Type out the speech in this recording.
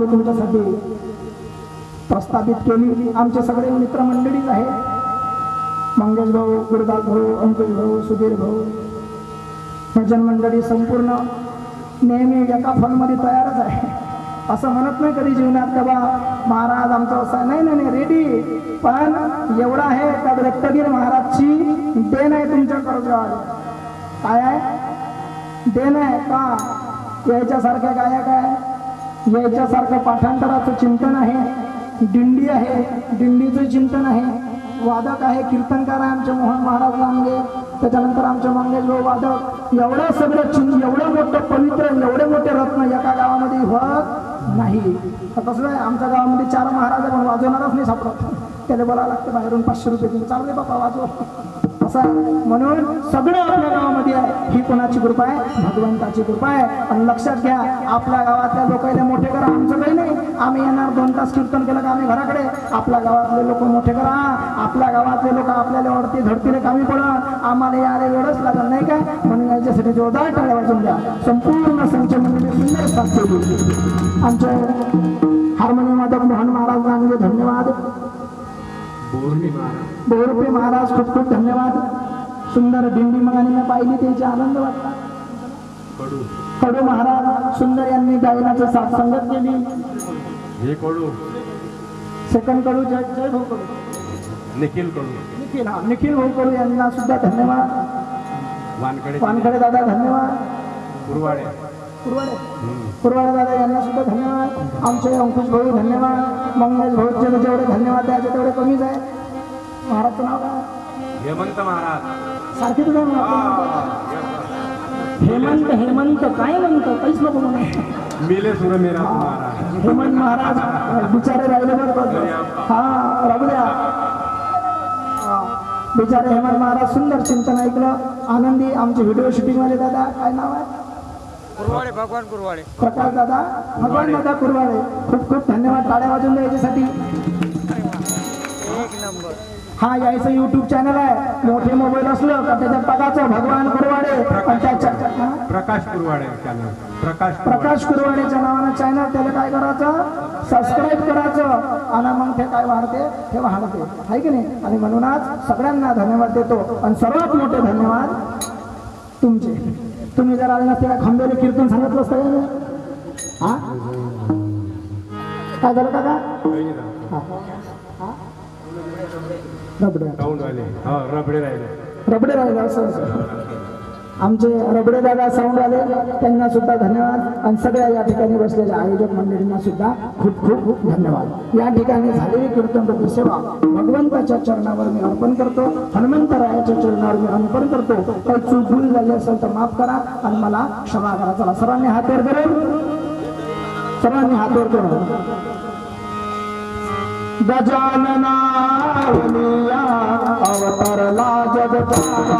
गावामध्ये तुमच्यासाठी प्रस्थापित केली. आमचे सगळे मित्रमंडळीच आहेत. मंगेश भाऊ गुरुदास भाऊ अंकुश भाऊ सुधीर भाऊ. भजन मंडळी संपूर्ण नेहमी एका फॉलमध्ये तयारच आहे. असं म्हणत नाही कधी जीवनात का बा महाराज आमचं असं आहे. नाही नाही नाही रेडी पण एवढं आहे का रत्तगीर महाराजची देण आहे तुमच्या कर्जावर. काय आहे? देण आहे का? याच्यासारख्या गायक आहे? याच्यासारखं पाठांतराचं चिंतन आहे. दिंडी आहे. दिंडीचं चिंतन आहे. वादक आहे. कीर्तनकार आहे आमचे मोहन महाराज लांगे त्याच्यानंतर आमचे मंगेश भाऊ वादक. एवढं सगळं चिं एवढं मोठं पवित्र एवढे मोठे रत्न एका गावामध्ये होत नाही. तर कसं आहे? आमच्या गावामध्ये चार महाराज पण वाजवणारच नाही सापडत. त्याला बोलावं लागतं बाहेरून पाचशे रुपये चालले बापा वाजव. असा म्हणून सगळं आपल्या गावामध्ये आहे. ही कोणाची कृपा आहे? भगवंताची कृपा आहे. आणि लक्षात घ्या आपल्या गावातल्या लोकांना मोठे करा. आमचं काही नाही. आम्ही येणार दोन तास कीर्तन केलं का आम्ही घराकडे? आपल्या गावातले लोक मोठे करा. आपल्या गावातले लोक आपल्याला वरती धडतीने कामी पडा आम्हाला यायला वेळच लागत नाही काय म्हणून याच्यासाठी जोरदार टाळ्या वाजून द्या. संपूर्ण संचमंडळी सुंदर साथ आमचे हार्मोनियम वादक मोहन महाराज धन्यवाद. बोरपे महाराज. खूप खूप धन्यवाद. सुंदर दिंडी मगाने मी पाहिली त्याची आनंद वाटला कडू. महाराज सुंदर यांनी गायनाचं साथ संगत केली. हे कडू. सेकंड कडू जय जय भाऊ कडू. निखिल कडू. निखिल हा निखिल भाऊ कडू यांना सुद्धा धन्यवाद. वानकडे वानखडे दादा धन्यवाद. कुरवाडे. कुरवाडे कुरवाडे दादा यांना सुद्धा धन्यवाद. आमचे अंकुश भाऊ धन्यवाद. मंगेश भाऊचे जेवढे धन्यवाद द्यायचे तेवढे कमीच आहे. महाराजचं नाव काय? हेमंत महाराज. सारखी तुझं हेमंत हेमंत काय म्हणतं? काहीच नको म्हणा. मिले सुर मेरा हेमंत महाराज बिचारे राहिले बरोबर हा राहू द्या. बिचारे हेमंत महाराज सुंदर चिंतन ऐकलं. आनंदी आमचे व्हिडिओ शूटिंग वाले दादा काय नाव आहे? कुरवाडे भगवान कुरवाडे. प्रकाश दादा भगवान दादा कुरवाडे. खूप खूप धन्यवाद टाळ्या वाजून द्या याच्यासाठी एक नंबर. हा यायचं युट्यूब चॅनल आहे. मोठे मोबाईल असलं का त्याच्यात टाकायचं भगवान कुरवाडे. आणि त्याच्या? प्रकाश कुरवाडे चॅनल प्रकाश कुरवाडे. प्रकाश कुरवाडेच्या नावानं चॅनल त्याला काय करायचं? सबस्क्राईब करायचं. आणि मग ते काय वाढते? ते वाढते. आहे की नाही? आणि म्हणूनच सगळ्यांना धन्यवाद देतो. आणि सर्वात मोठे धन्यवाद तुमचे. तुम्ही जर आले नसते काय खंबेले कीर्तन सांगितलं असतं का? हा काय झालं का. हा रबडे हा रबडे राहिले रबडे राहिले असं. आमचे रबडे दादा साऊंड आले त्यांना सुद्धा धन्यवाद. आणि सगळ्या या ठिकाणी बसलेल्या आयोजक मंडळींना सुद्धा खूप खूप खूप धन्यवाद. या ठिकाणी झालेली कीर्तन सेवा भगवंताच्या चरणावर मी अर्पण करतो हनुमंतरायाच्या चरणावर मी अर्पण करतो. काही चूक भूल झाली असेल तर माफ करा आणि मला क्षमा करा. चला सर्वांनी हात वर करून सर्वांनी हात वर करून गजानना अवतरला जगता